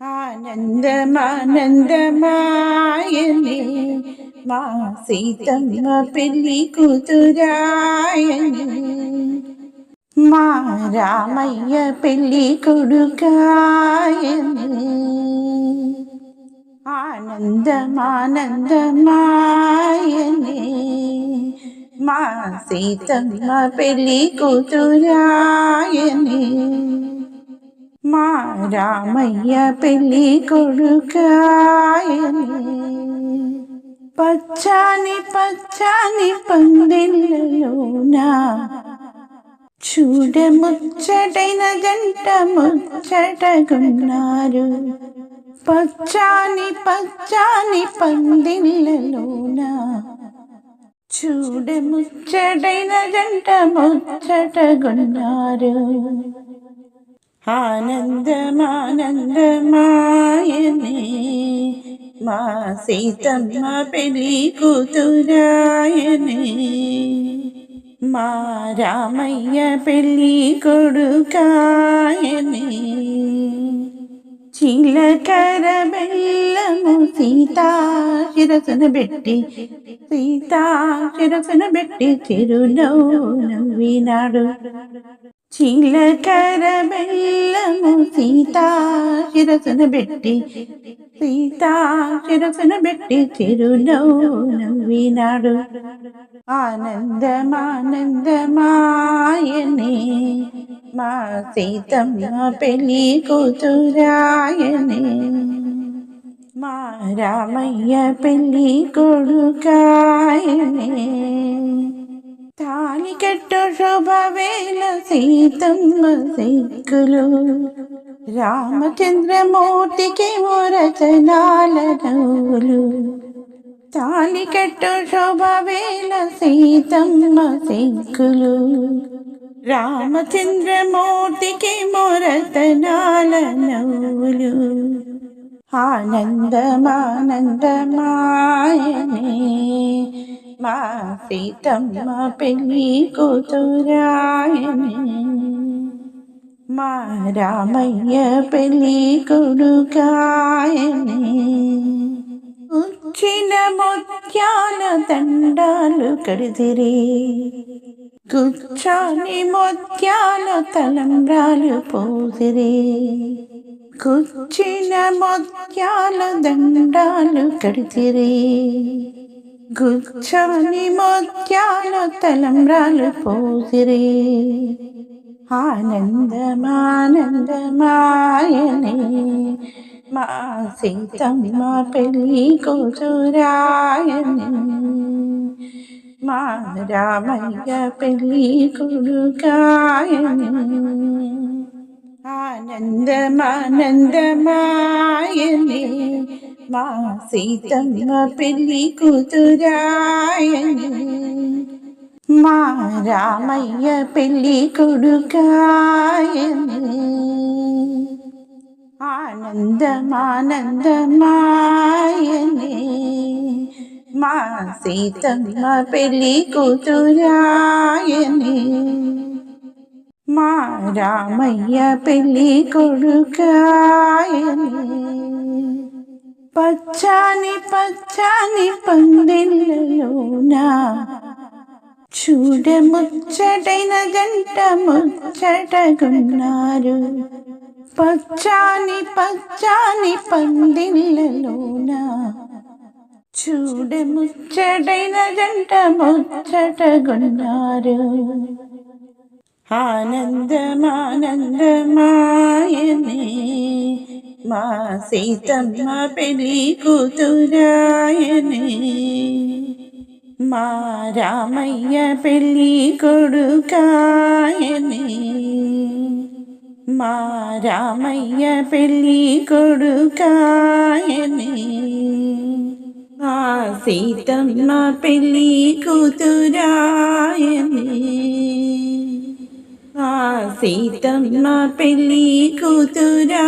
ആനന്ദമാനന്ദമായനേ മാ സീതമ്മ പെല്ലി കുതുരായനേ മാ രാമയ്യ പെല്ലി കൊടുക്കായനേ ആനന്ദമാനന്ദമായനേ മാ സീതമ്മ പെല്ലി రామయ్య పెళ్ళి కొడుకాయని. పచ్చాని పచ్చాని పందిళ్ళలోన చూడ ముచ్చటైన జంట ముచ్చటగున్నారు. పచ్చాని పచ్చాని పందిళ్ళలోన చూడ ముచ్చటైన జంట ముచ్చటగున్నారు. ఆనందమానందమాయనే మా సీతమ్మ పెళ్ళి కూతురాయనే మా రామయ్య పెళ్ళి కొడుకాయనే చిలకర బెల్లము సీతా శిరసన పెట్టి సీతా శిరసన పెట్టి చిరునవ్వు నవ్వినాడు చిలకర బెల్లము సీతా శిరసన పెట్టి సీతా శిరసన పెట్టి చిరునవ్వు నవ్వినాడు ఆనందమానందమాయనే మా సీతమ్మ పెళ్లి కూతురాయనే మా రామయ్య పెళ్లి కొడుకాయనే తాలికట్టు శుభవేల సీతమ్మ సిక్కులు. రామచంద్రమూర్తికి మురచనాల నవ్వులు. తాలికట్టు శుభవేల సీతమ్మ సిక్కులు. రామచంద్రమూర్తికి మురతనాల నవ్వులు. ఆనందమానందమాయనే మా సీతమ్మ పెళ్ళి కూతురాయని. మా రామయ్య పెళ్ళి కొడుకాయని. వచ్చిన ముత్యాల దండాలు కడిదిరి. గుచ్చాని ముత్యాల తలంబ్రాలు పోసిరి. గుచ్చిన ముత్యాల దండాలు కడిదిరి. గుచ్చాని ముత్యాల తలంబ్రాలు పోసిరి ఆనందమానందమాయనే మా సీతమ్మ పెళ్లి కూతురాయనే మా రామయ్య పెళ్లి కొడుకాయనే ఆనందమానందమాయనే మా సీతమ్మ పెళ్ళి కూతురాయనే మా రామయ్య పెళ్ళి కొడుకాయనే ఆనందమానందమాయనే మా సీతమ్మ పెళ్ళి కూతురాయనే మా రామయ్య పెళ్ళి కొడుకాయని పచ్చాని పచ్చాని పందిళ్ళలోన చూడ ముచ్చటైన జంట ముచ్చటగున్నారు పచ్చాని పచ్చాని పందిళ్ళలోన చూడ ముచ్చటైన జంట ముచ్చటగున్నారు ఆనందమానందమాయనే మా సీతమ్మ పెళ్లి కూతురాయనే మా రామయ్య పెళ్లి కొడుకాయనే మా రామయ్య పెళ్లి కొడుకాయనే ఆ సీతమ్మ పెళ్లి కూతురాయనే സീതമ്മ പെല്ലി കുതുരായനേ